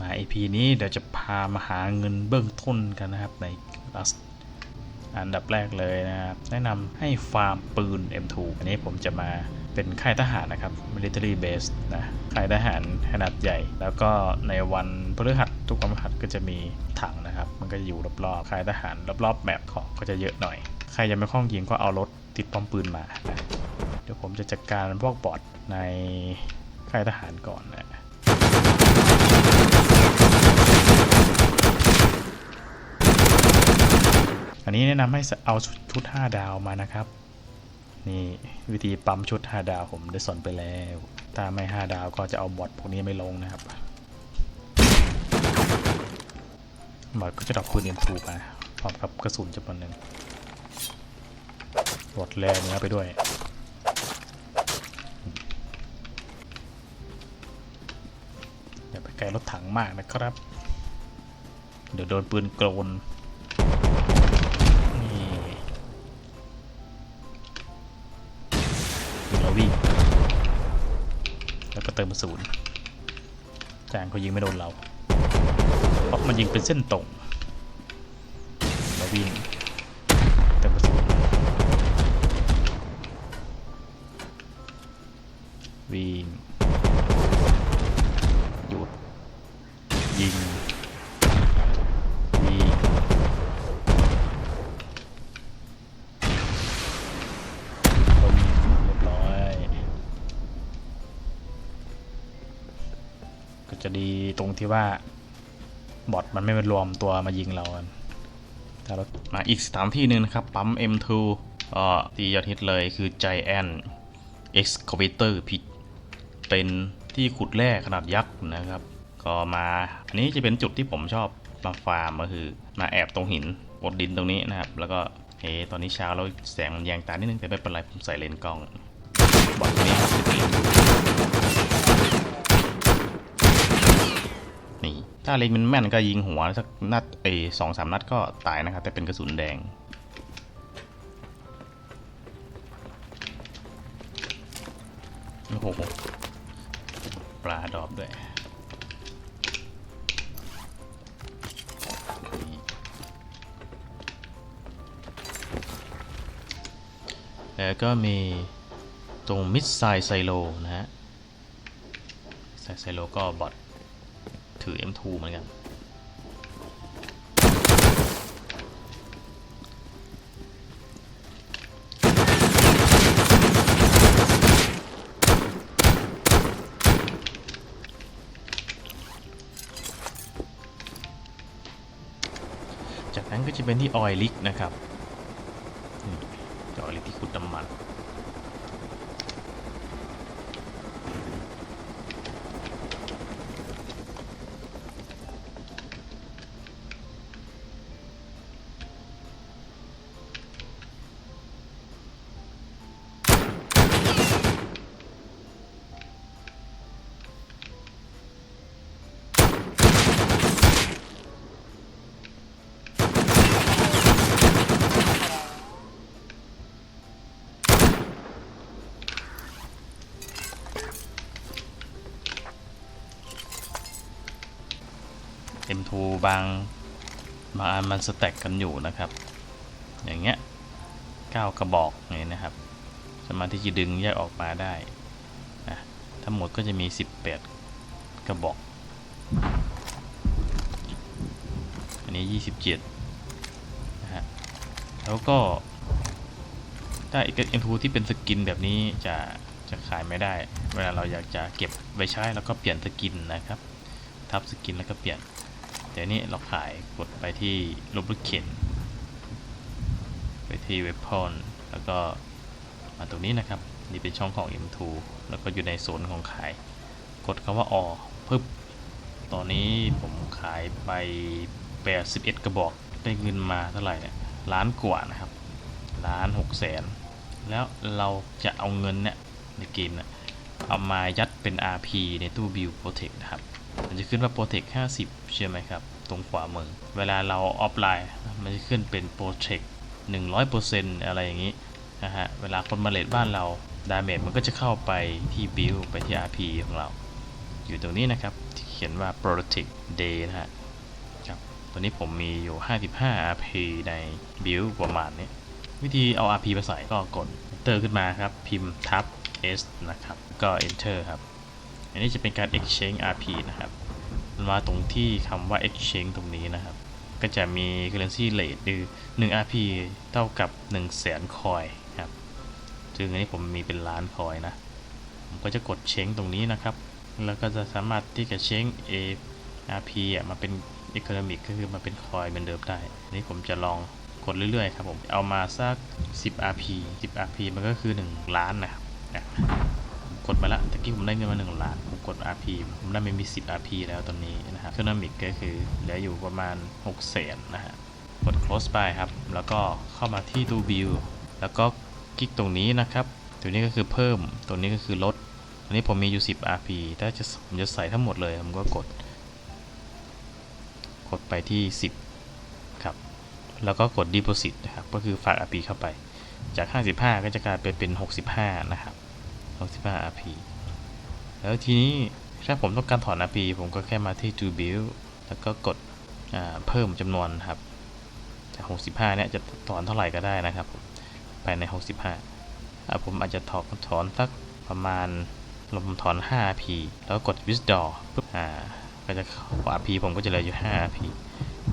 มา EP นี้เดี๋ยวจะพามาหาเงินเบื้องต้นกันนะครับใน Rust อันดับแรกเลยนะครับ แนะนำให้ฟาร์มปืน M2 อันนี้ผมจะมาเป็นค่ายทหารนะครับ military base นะค่ายทหารขนาดใหญ่ แล้วก็ในวันพฤหัสทุกวันพฤหัสก็จะมีถังนะครับ มันก็จะอยู่รอบๆค่ายทหารรอบๆแมปของก็จะเยอะหน่อย ใครยังไม่คล่องยิงก็เอารถติดป้อมปืนมานะเดี๋ยวผมจะจัดการพวกบอทในค่ายทหารก่อนนะ นี้แนะนำให้เอาชุด 5 ดาวมานะครับ นี่วิธีปั๊มชุด 5 ดาวผมได้สอนไปแล้ว ถ้าไม่ 5 ดาวก็จะเอาบอทพวกนี้ไม่ลงนะครับบอทก็จะดรอปปืนเอ็มทูมาพร้อมกับกระสุนจำนวนหนึ่งบอทแร่เนื้อไปด้วยอย่าไปไกลรถถังมากนะครับ เดี๋ยวโดนปืนโกลน วี่แล้วก็เติมศูนย์จางเขายิงไม่โดนเรา เพราะมันยิงเป็นเส้นตรง ที่ว่าบอทมันไม่มารวมตัวมายิงเราถ้าเรามาอีกสถานที่หนึ่งนะครับ ปั๊ม M2 ก็ที่ยอดฮิตเลยคือ Giant Excavator Pit เป็นที่ขุดแร่ขนาดยักษ์นะครับ ก็มาอันนี้จะเป็นจุดที่ผมชอบมาฟาร์มก็คือ มาแอบตรงหินบดดินตรงนี้นะครับ แล้วก็เฮ้ตอนนี้เช้าแล้วแสงมันแยงตานิดนึงแต่ไม่เป็นไรผมใส่เลนส์กล้องบอดตัวนี้ครับ นี่ถ้าเล็งมันแม่นก็ยิงหัวสักนัดเอสองสามนัดก็ตายนะครับ แต่เป็นกระสุนแดง โอ้โห ปลาดอบด้วยแล้วก็มีตรงมิดไซไซโลนะฮะไซไซโลก็บอท ถือ M2 เหมือนกัน จากนั้นก็จะเป็นที่ออยลิกนะครับ ออยลิกที่ขุดน้ำมัน M2 บางบางอันมันสแต็กกันอยู่นะครับ อย่างเงี้ย9กระบอกอย่างนี้นะครับ สามารถที่จะดึงแยกออกมาได้นะทั้งหมดก็จะมี 18 กระบอก อันนี้ 27นะฮะแล้วก็ถ้าอีก M2 ที่เป็นสกินแบบนี้จะจะขายไม่ได้ เวลาเราอยากจะเก็บไว้ใช้แล้วก็เปลี่ยนสกินนะครับ ทับสกินแล้วก็เปลี่ยน เดี๋ยวนี้เราขายกดไปที่รูปลูกเข็นไปที่เว็บพอนแล้วก็มาตรงนี้นะครับ นี่เป็นช่องของ M2 แล้วก็อยู่ในโซนของขาย กดคำว่าออปึ๊บตอนนี้ผมขายไป 81 กระบอกได้เงินมาเท่าไหร่เนี่ยล้านกว่านะครับล้านหกแสนแล้วเราจะเอาเงินเนี่ยในเกมเนี่ยเอามายัดเป็น RP ในตู้ Build Protect นะครับ มันจะขึ้นว่า Protect 50 ใช่ไหมครับ ตรงขวามือ เวลาเราออฟไลน์ มันจะขึ้นเป็น Protect 100%อะไรอย่างนี้นะฮะ เวลาคนมาเลดบ้านเราดาเมจมันก็จะเข้าไปที่ Build ไปที่ RP ของเรา อยู่ตรงนี้นะครับ ที่ขียนว่า protect day นะฮะครับตัวนี้ผมมีอยู่ 55 RP ใน build ประมาณนี้ วิธีเอา RP มาใส่ก็กด enter ขึ้นมาครับ พิมพ์ tab s นะครับ ก็ enter ครับ นนี้จะเป็นการ exchange RP นะครับมาตรงที่คำว่า exchange ตรงนี้นะครับ ก็จะมี currency rate คือ1 RP เท่ากับ 1 0 0 0 0 0คอยครับ ซึ่งอันนี้ผมมีเป็นล้านคอยนะ ผมก็จะกดเช้งตรงนี้นะครับ แล้วก็จะสามารถที่จะเช้ง A RP อะมาเป็น Economic ก็คือมาเป็นคอยเหมือนเดิมได้อันนี้ผมจะลองกดเรื่อยๆครับผม เอามาสัก 10 RP 10 RP มันก็คือ 1 ล้านนะครับ กดมาแล้วตะกี้ผมได้เงินมา1ล้านผมกด RP ผมได้ไม่มี 10 RP แล้วตอนนี้นะครับ Economic ก็คือเหลืออยู่ประมาณ6แสนนะฮะกด close by ครับ แล้วก็เข้ามาที่ตัว view แล้วก็คลิกตรงนี้นะครับ ตัวนี้ก็คือเพิ่ม ตัวนี้ก็คือลดอันนี้ผมมีอยู่ 10 RP ถ้าจะผมจะใส่ทั้งหมดเลย ผมก็กด กดไปที่ 10 ครับ แล้วก็กด deposit นะครับ ก็คือฝาก RP เข้าไป จาก 55 ก็จะกลายเป็นเป็น 65 นะครับ 65 RP แล้วทีนี้ถ้าผมต้องการถอน RP ผมก็แค่มาที่ to build แล้วก็กดเพิ่มจำนวนครับจาก 65 เนี่ยจะถอนเท่าไหร่ก็ได้นะครับภายใน 65อ่าผมอาจจะถอนถอนสักประมาณลมถอน 5p แล้วกด withdraw ปุ๊บอ่าก็จะ RP ผมก็จะเหลืออยู่ 5rp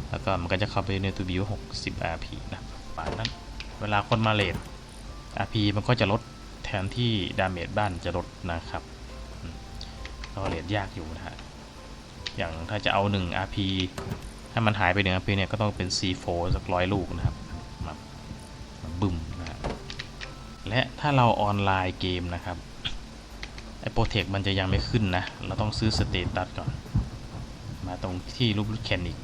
แล้วก็มันก็จะเข้าไปในตัว view 60 rp นะประมาณนั้น เวลาคนมาเลท rp มันก็จะลด นที่ดาเมจบ้านจะลดนะครับก็เลทยากอยู่นะฮะอย่างถ้าจะเอา 1 rp ถ้ามันหายไปหนึ่ง RP เนี่ยก็ต้องเป็น C4 สักร้อยลูกนะครับมามาบึ้มนะฮะและถ้าเราออนไลน์เกมนะครับไอโปรเทคมันจะยังไม่ขึ้นนะ เราต้องซื้อสเตตัสก่อน มาตรงที่รูปแคนอีก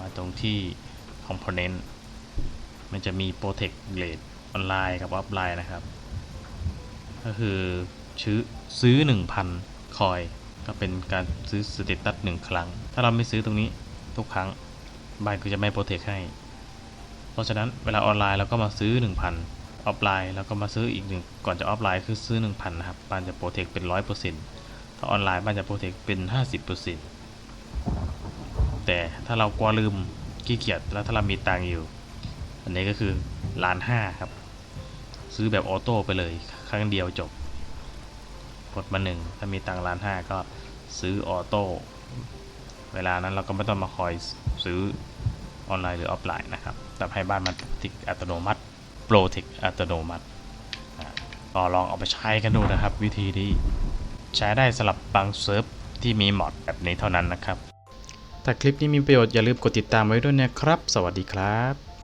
มาตรงที่ Component มันจะมี Protect Rate ออนไลน์กับออฟไลน์นะครับ ก็คือซื้อซื้อ 1,000 คอย ก็เป็นการซื้อสเตตัสหนึ่งครั้ง ถ้าเราไม่ซื้อตรงนี้ทุกครั้งบ้านก็จะไม่โปรเทคให้ เพราะฉะนั้นเวลาออนไลน์เราก็มาซื้อ 1,000ออฟไลน์แล้วก็มาซื้ออีกหนึ่งก่อนจะออฟไลน์คือซื้อ 1,000นะครับบ้านจะโปรเทคเป็น 100%ถ้าออนไลน์บ้านจะโปรเทคเป็น 50%แต่ถ้าเรากลัวลืมขี้เกียจแล้วถ้าเรามีตังอยู่ อันนี้ก็คือล้านห้าครับ ซื้อแบบออโต้ไปเลย ครั้งเดียวจบกดมาหนึ่งถ้ามีตังค์ล้านห้าก็ซื้อออโต้เวลานั้นเราก็ไม่ต้องมาคอยซื้อออนไลน์หรือออฟไลน์นะครับแต่ให้บ้านมันติกอัตโนมัติโปรเทคอัตโนมัติก็ลองเอาไปใช้กันดูนะครับ วิธีนี้ใช้ได้สำหรับบางเซิร์ฟที่มีมอดแบบนี้เท่านั้นนะครับ ถ้าคลิปนี้มีประโยชน์อย่าลืมกดติดตามไว้ด้วยนะครับ สวัสดีครับ